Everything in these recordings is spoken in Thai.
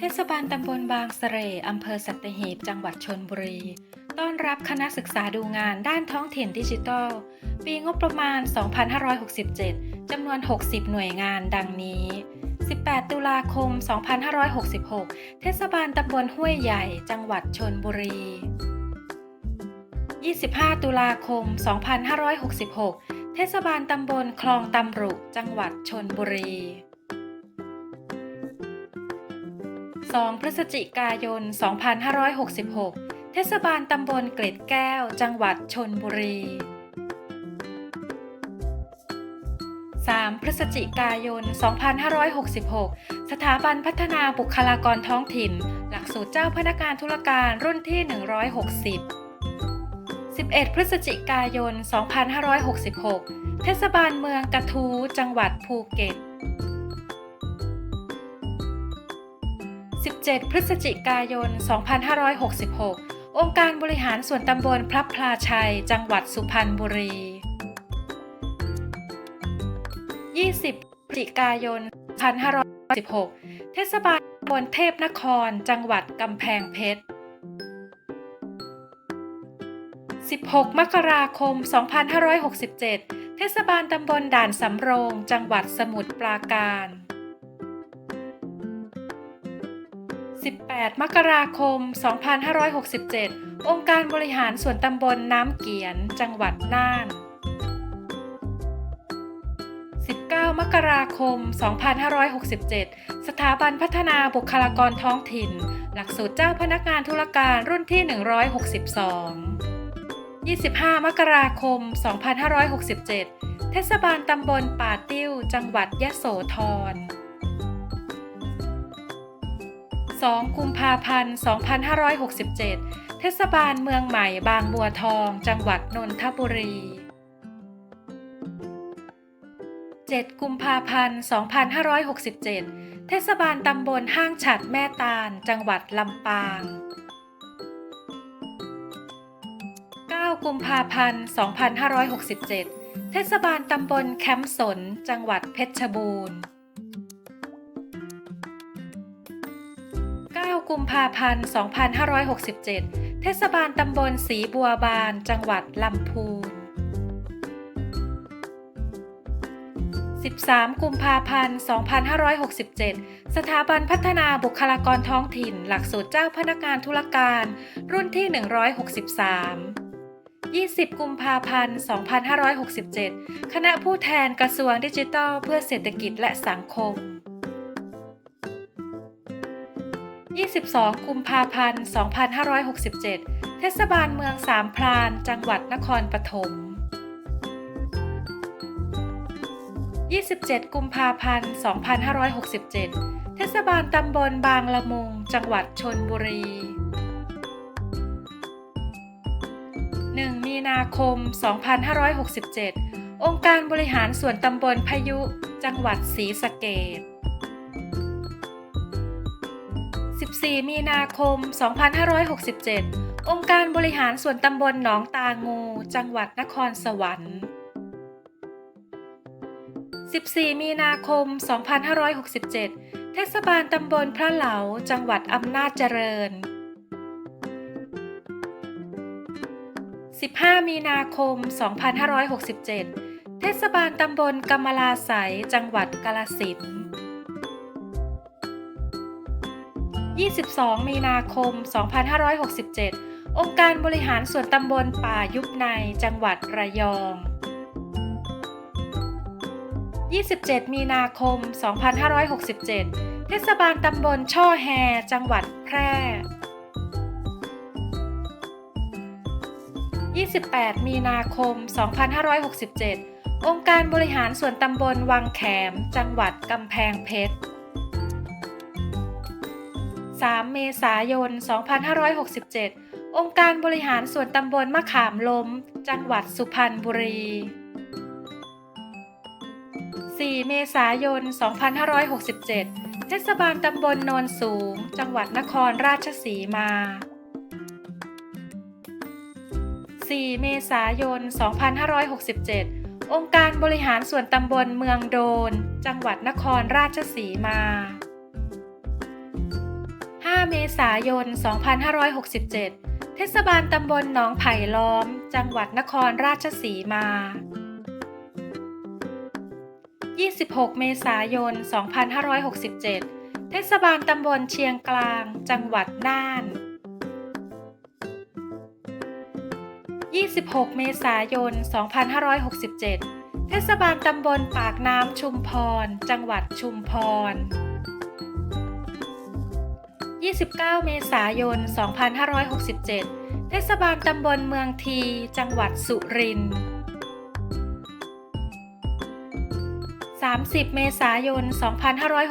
เทศบาลตำบลบางเสร่อำเภอสัตหีบ จังหวัดชนบุรี ต้อนรับคณะศึกษาดูงานด้านท้องถิ่นดิจิทัล ปีงบประมาณ 2567 จำนวน 60 หน่วยงานดังนี้ 18 ตุลาคม 2566 เทศบาลตำบลห้วยใหญ่ จังหวัดชนบุรี 25 ตุลาคม 2566 เทศบาลตำบลคลองตำรุ จังหวัดชนบุรี 2 พฤศจิกายน 2566 เทศบาลตำบลเกล็ดแก้ว จังหวัดชนบุรี 3 พฤศจิกายน 2566 สถาบันพัฒนาบุคลากรท้องถิ่น หลักสูตรเจ้าพนักงานธุรการรุ่นที่ 160 11 พฤศจิกายน 2566 เทศบาลเมืองกระทู้จังหวัดภูเก็ต 17 พฤศจิกายน 2566 องค์การบริหารส่วนตำบลพระพลาชัย จังหวัดสุพรรณบุรี 20 พฤศจิกายน 2516เทศบาลตำบลเทพนคร จังหวัดกำแพงเพชร 16 มกราคม 2567 เทศบาลตำบลด่านสำโรง จังหวัดสมุทรปราการ 18 มกราคม 2567 องค์การบริหารส่วนตำบลน้ำเกียน จังหวัดน่าน 19 มกราคม 2567 สถาบันพัฒนาบุคลากรท้องถิ่น หลักสูตรเจ้าพนักงานธุรการรุ่นที่ 162 25 มกราคม 2567 เทศบาลตำบลป่าติ้ว จังหวัดยะโสธร 2 กุมภาพันธ์ 2567 เทศบาลเมืองใหม่บางบัวทอง จังหวัดนนทบุรี 7 กุมภาพันธ์ 2567 เทศบาลตำบลห้างฉัดแม่ตาล จังหวัดลำปาง 9 กุมภาพันธ์ 2567 เทศบาลตำบลแคมป์สน จังหวัดเพชรบูรณ์ กุมภาพันธ์ 2567 เทศบาลตำบลสีบัวบาน จังหวัดลำพูน 13 กุมภาพันธ์ 2567 สถาบันพัฒนาบุคลากรท้องถิ่น หลักสูตรเจ้าพนักงานธุรการ รุ่นที่ 163 20 กุมภาพันธ์ 2567 คณะผู้แทนกระทรวงดิจิทัล เพื่อเศรษฐกิจและสังคม 22 กุมภาพันธ์ 2567 เทศบาลเมืองสามพรานจังหวัดนครปฐม 27 กุมภาพันธ์ 2567 เทศบาลตำบลบางละมุง จังหวัดชนบุรี 1 มีนาคม 2567 องค์การบริหารส่วนตำบลพายุ จังหวัดศรีสะเกษ 14 มีนาคม 2567 องค์การบริหารส่วนตำบลหนองตางู จังหวัดนครสวรรค์ 14 มีนาคม 2567 เทศบาลตำบลพระเหลา จังหวัดอำนาจเจริญ 15 มีนาคม 2567 เทศบาลตำบลกำมะลาไสยจังหวัดกาลสินธุ์ 22 มีนาคม 2567 องค์การบริหารส่วนตำบลป่ายุบในจังหวัดระยอง 27 มีนาคม 2567 เทศบาลตำบลช่อแฮ จังหวัดแพร่ 28 มีนาคม 2567 องค์การบริหารส่วนตำบลวังแขม จังหวัดกำแพงเพชร 3 เมษายน 2567 องค์การบริหารส่วนตำบลมะขามล้ม จังหวัดสุพรรณบุรี 4 เมษายน 2567 เทศบาลตำบลโนนสูง จังหวัดนครราชสีมา 4 เมษายน 2567 องค์การบริหารส่วนตำบลเมืองโดน จังหวัดนครราชสีมา เมษายน 2567 เทศบาลตำบลหนองไผ่ล้อม จังหวัดนครราชสีมา 26 เมษายน 2567 เทศบาลตำบลเชียงกลาง จังหวัดน่าน 26 เมษายน 2567 เทศบาลตำบลปากน้ำชุมพร จังหวัดชุมพร 29 เมษายน 2567 เทศบาลตำบลเมืองที จังหวัดสุรินทร์ 30 เมษายน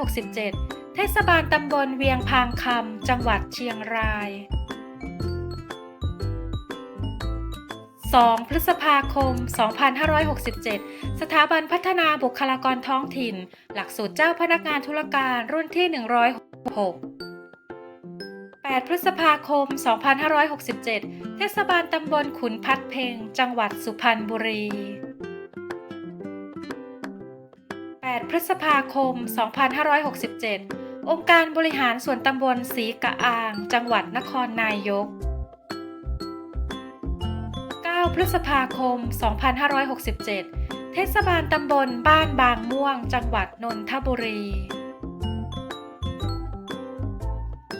2567 เทศบาลตำบลเวียงพางคำ จังหวัดเชียงราย 2 พฤษภาคม 2567 สถาบันพัฒนาบุคลากรท้องถิ่น หลักสูตรเจ้าพนักงานธุรการรุ่นที่ 106 8 พฤษภาคม 2567 เทศบาลตำบลขุนพัดเพง จังหวัดสุพรรณบุรี 8 พฤษภาคม 2567 องค์การบริหารส่วนตำบลสีกะอาง จังหวัดนครนายก 9 พฤษภาคม 2567 เทศบาลตำบลบ้านบางม่วง จังหวัดนนทบุรี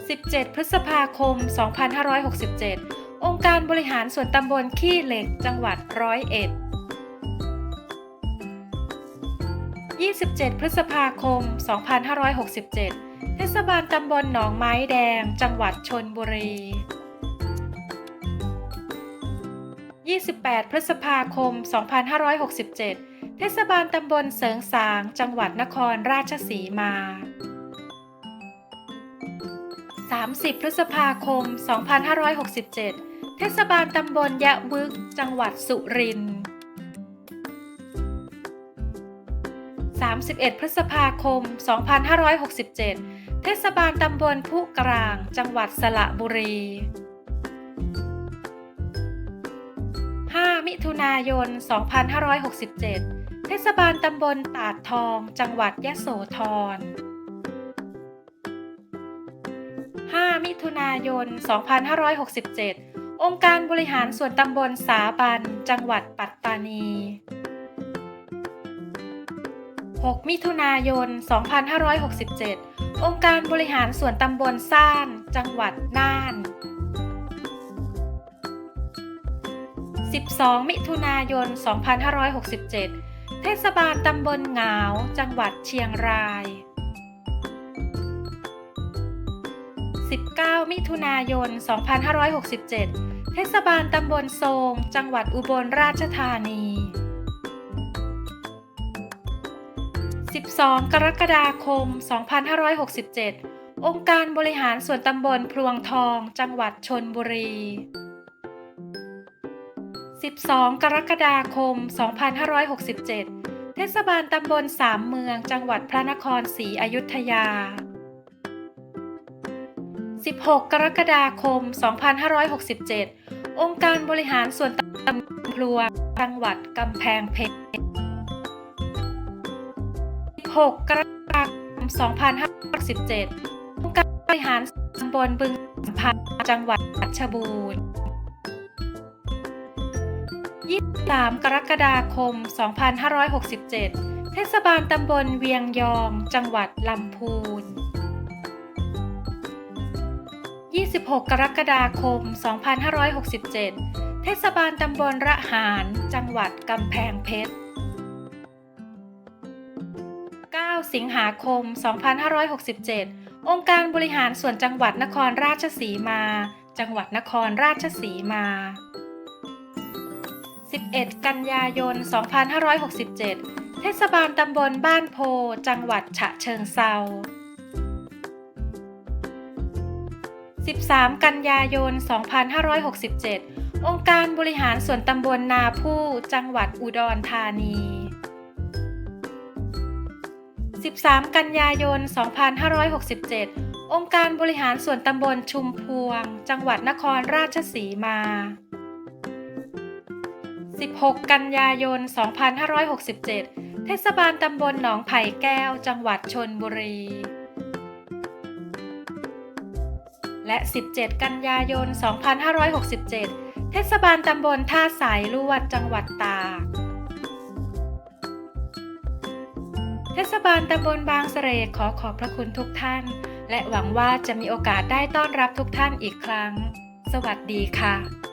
17 พฤษภาคม 2567 องค์การบริหารส่วนตำบลขี้เหล็ก จังหวัดร้อยเอ็ด 27 พฤษภาคม 2567 เทศบาลตำบลหนองไม้แดง จังหวัดชนบุรี 28 พฤษภาคม 2567 เทศบาลตำบลเสริงสาง จังหวัดนครราชสีมา 30 พฤษภาคม 2567 เทศบาลตำบลยะวึก จังหวัดสุรินทร์ 31 พฤษภาคม 2567 เทศบาลตำบลผู้กลาง จังหวัดสระบุรี 5 มิถุนายน 2567 เทศบาลตำบลตาดทอง จังหวัดยะโสธร มิถุนายน 2567 องค์การบริหารส่วนตำบลสาบัน จังหวัดปัตตานี 6 มิถุนายน 2567 องค์การบริหารส่วนตำบลซ่าน จังหวัดน่าน 12 มิถุนายน 2567 เทศบาลตำบลหงาว จังหวัดเชียงราย 19 มิถุนายน 2567 เทศบาลตำบลโซง จังหวัดอุบลราชธานี 12 กรกฎาคม 2567 องค์การบริหารส่วนตำบลพลวงทอง จังหวัดชนบุรี 12 กรกฎาคม 2567 เทศบาลตำบลสามเมือง จังหวัดพระนครศรีอยุธยา 16 กรกฎาคม 2567 องค์การบริหารส่วนตำบลพลวจังหวัดกำแพงเพชร 16 กรกฎาคม 2567 องค์การบริหารตำบลบึงสัมพันธ์จังหวัดเพชรบูรณ์ 23 กรกฎาคม 2567 เทศบาลตำบลเวียงยอง จังหวัดลำพูน 26กรกฎาคม 2567 เทศบาลตำบลระหาร จังหวัดกำแพงเพชร 9 สิงหาคม 2567 องค์การบริหารส่วนจังหวัดนครราชสีมา จังหวัดนครราชสีมา 11 กันยายน 2567 เทศบาลตำบลบ้านโพ จังหวัดฉะเชิงเซา 13 กันยายน 2567 องค์การบริหารส่วนตำบลนาผู้จังหวัดอุดรธานี 13 กันยายน 2567 องค์การบริหารส่วนตำบลชุมพวง จังหวัดนครราชสีมา 16 กันยายน 2567 เทศบาลตำบลหนองไผ่แก้ว จังหวัดชนบุรี และ 17 กันยายน 2567 เทศบาลตำบลท่าสายลวดจังหวัดตากเทศบาลตำบลบางเสร่ขอขอบพระคุณทุกท่าน และหวังว่าจะมีโอกาสได้ต้อนรับทุกท่านอีกครั้ง สวัสดีค่ะ